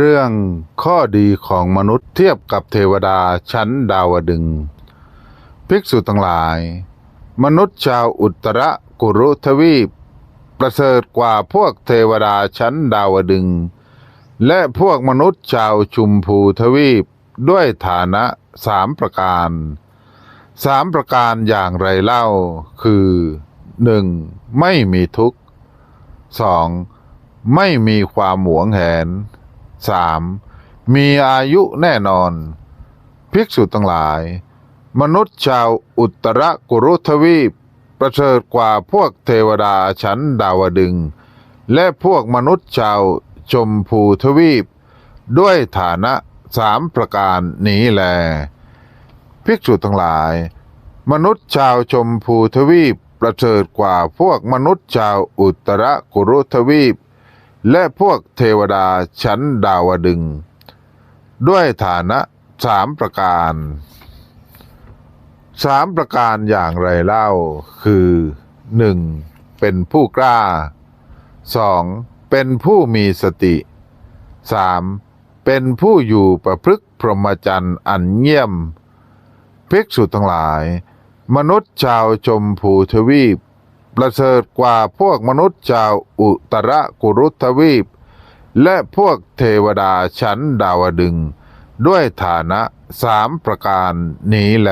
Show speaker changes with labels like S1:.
S1: เรื่องข้อดีของมนุษย์เทียบกับเทวดาชั้นดาวดึงส์ภิกษุทั้งหลาย มนุษย์ชาวอุตรกุรุทวีป ประเสริฐกว่าพวกเทวดาชั้นดาวดึงส์และพวกมนุษย์ชาวชุมพูทวีปด้วยฐานะสามประการสามประการอย่างไรเล่า คือหนึ่งไม่มีทุกข์สองไม่มีความหวงแหน สามมีอายุแน่นอน ภิกษุทั้งหลาย มนุษย์ชาวอุตรกุรุทวีป ประเสริฐกว่าพวกเทวดาชั้นดาวดึง และพวกมนุษย์ชาวชมพูทวีป ด้วยฐานะสามประการนี้แล ภิกษุทั้งหลาย มนุษย์ชาวชมพูทวีป ประเสริฐกว่าพวกมนุษย์ชาวอุตรกุรุทวีป และพวกเทวดาชั้นดาวดึง ด้วยฐานะสามประการสามประการอย่างไรเล่า คือหนึ่งเป็นผู้กล้าสองเป็นผู้มีสติสามเป็นผู้อยู่ประพฤกพรหมจรรย์อันเยี่ยมภิกษุทั้งหลาย มนุษย์ชาวชมพูทวีป ประเสริฐกว่าพวกมนุษย์ชาวอุตรกุรุทวีป และพวกเทวดาชั้นดาวดึง ด้วยฐานะสามประการนี้แหล